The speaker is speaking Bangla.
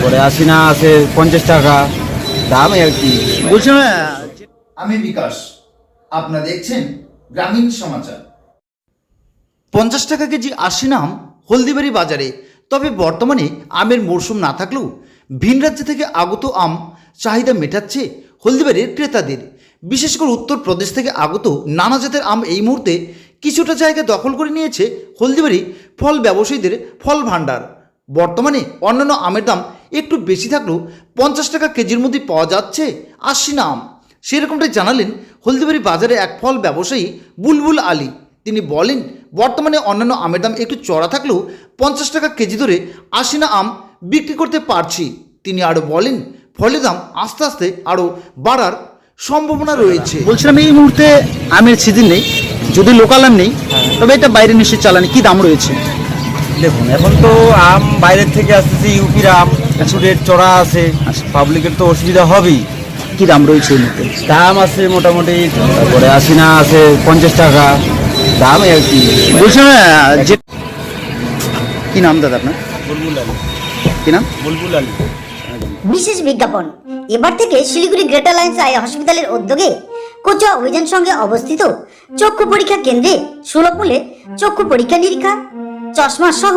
তারপরে আসিনা আছে পঞ্চাশ টাকা। দাম আর কি। বলছিলাম আমি বিকাশ। আপনারা দেখছেন গ্রামীণ সমাচার। পঞ্চাশ টাকা কেজি আশিনা আম হলদিবাড়ি বাজারে। তবে বর্তমানে আমের মরশুম না থাকলেও ভিন রাজ্য থেকে আগত আম চাহিদা মেটাচ্ছে হলদিবাড়ির ক্রেতাদের। বিশেষ করে উত্তরপ্রদেশ থেকে আগত নানা জাতের আম এই মুহূর্তে কিছুটা জায়গা দখল করে নিয়েছে হলদিবাড়ি ফল ব্যবসায়ীদের ফল ভাণ্ডার। বর্তমানে অন্যান্য আমের দাম একটু বেশি থাকলেও পঞ্চাশ টাকা কেজির মধ্যে পাওয়া যাচ্ছে আশিনা আম সেরকমটাই জানালেন হলদিবাড়ি বাজারে এক ফল ব্যবসায়ী বুলবুল আলী। তিনি বলেন বর্তমানে অন্যান্য আমের দাম একটু চড়া থাকলেও পঞ্চাশ টাকা কেজি ধরে আশিনা আম বিক্রি করতে পারছি। তিনি আরও বলেন ফলের দাম আস্তে আস্তে আরও বাড়ার সম্ভাবনা রয়েছে। বলছিলাম এই মুহূর্তে আমের সিজন নেই যদি লোকাল আম নেই তবে এটা বাইরে নিশ্চয়ই চালানি। কি দাম রয়েছে? দেখুন এখন তো আম বাইরের থেকে আসতেছে ইউপির আম রেট চড়া আছে পাবলিকের তো অসুবিধা হবেই। কি দাম রয়েছে দাম আছে মোটামুটি তারপরে আসিনা আছে পঞ্চাশ টাকা। দাম আর কি। আহ, যে কি নাম দাদা আপনার? বুলবুল আলী। কি নাম? বুলবুল আলী। বিশেষ বিজ্ঞাপন। এবার থেকে শিলিগুড়ি গ্রেটার লাইন্স আই হসপিটালের উদ্যোগে কোচা অভিযান সঙ্গে অবস্থিত চক্ষু পরীক্ষা কেন্দ্রে সুলভ মূল্যে চক্ষু পরীক্ষা নিরীক্ষা চশমা সহ